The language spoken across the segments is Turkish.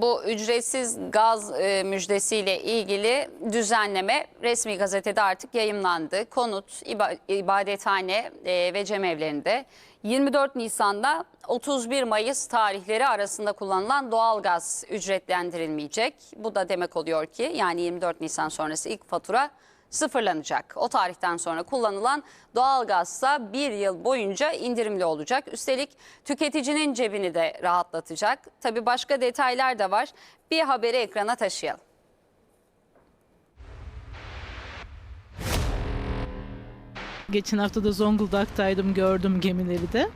Bu ücretsiz gaz e, müjdesiyle ilgili düzenleme resmi gazetede artık yayımlandı. Konut, iba- ibadethane e, ve cemevlerinde 24 Nisan'da 31 Mayıs tarihleri arasında kullanılan doğalgaz ücretlendirilmeyecek. Bu da demek oluyor ki yani 24 Nisan sonrası ilk fatura sıfırlanacak. O tarihten sonra kullanılan doğalgazsa bir yıl boyunca indirimli olacak. Üstelik tüketicinin cebini de rahatlatacak. Tabii başka detaylar da var. Bir haberi ekrana taşıyalım. Geçen hafta da Zonguldak'taydım gördüm gemileri de.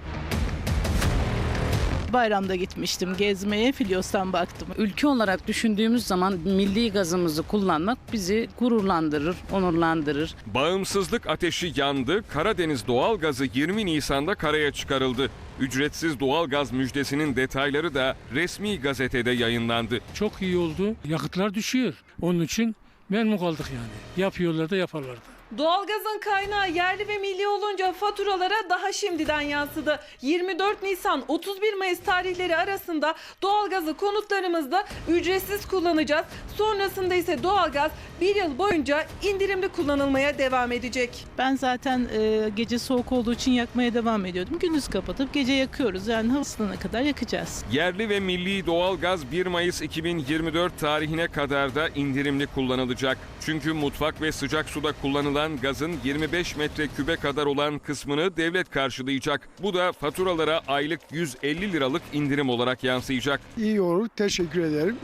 Bayramda gitmiştim gezmeye Filyos'tan baktım. Ülke olarak düşündüğümüz zaman milli gazımızı kullanmak bizi gururlandırır, onurlandırır. Bağımsızlık ateşi yandı, Karadeniz doğalgazı 20 Nisan'da karaya çıkarıldı. Ücretsiz doğalgaz müjdesinin detayları da resmi gazetede yayınlandı. Çok iyi oldu. Yakıtlar düşüyor. Onun için memnun kaldık yani. Yapıyorlar da yaparlar da. Doğalgazın kaynağı yerli ve milli olunca faturalara daha şimdiden yansıdı. 24 Nisan 31 Mayıs tarihleri arasında doğalgazı konutlarımızda ücretsiz kullanacağız. Sonrasında ise doğalgaz bir yıl boyunca indirimli kullanılmaya devam edecek. Ben zaten e, gece soğuk olduğu için yakmaya devam ediyordum. Gündüz kapatıp gece yakıyoruz. Yani hava ısınana kadar yakacağız. Yerli ve milli doğalgaz 1 Mayıs 2024 tarihine kadar da indirimli kullanılacak. Çünkü mutfak ve sıcak suda kullanılan gazın 25 metrekübe kadar olan kısmını devlet karşılayacak. Bu da faturalara aylık 150 liralık indirim olarak yansıyacak. İyi olur. Teşekkür ederim.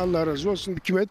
Allah razı olsun. Hükümet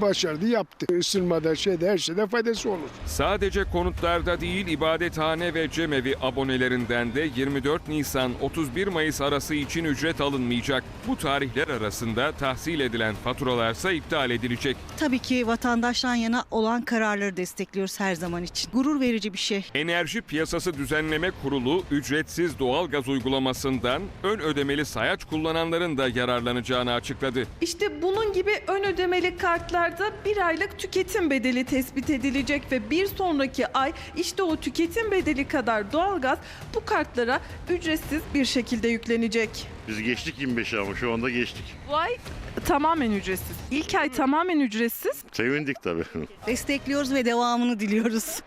başardı yaptı. Isınmada şeyde her şeyde faydası olur. Sadece konutlarda değil ibadethane ve cemevi abonelerinden de 24 Nisan 31 Mayıs arası için ücret alınmayacak. Bu tarihler arasında tahsil edilen faturalarsa iptal edilecek. Tabii ki vatandaştan yana olan kararları destekliyoruz her zaman için. Gurur verici bir şey. Enerji Piyasası Düzenleme Kurulu ücretsiz doğalgaz uygulamasından ön ödemeli sayaç kullananların da yararlanacağını açıkladı. İşte bunun gibi ön ödemeli kartlarda bir aylık tüketim bedeli tespit edilecek ve bir sonraki ay işte o tüketim bedeli kadar doğalgaz bu kartlara ücretsiz bir şekilde yüklenecek. Biz geçtik 25'e ama şu anda geçtik. Bu ay tamamen ücretsiz. İlk ay tamamen ücretsiz. Sevindik tabii. Destekliyoruz ve devamını diliyoruz.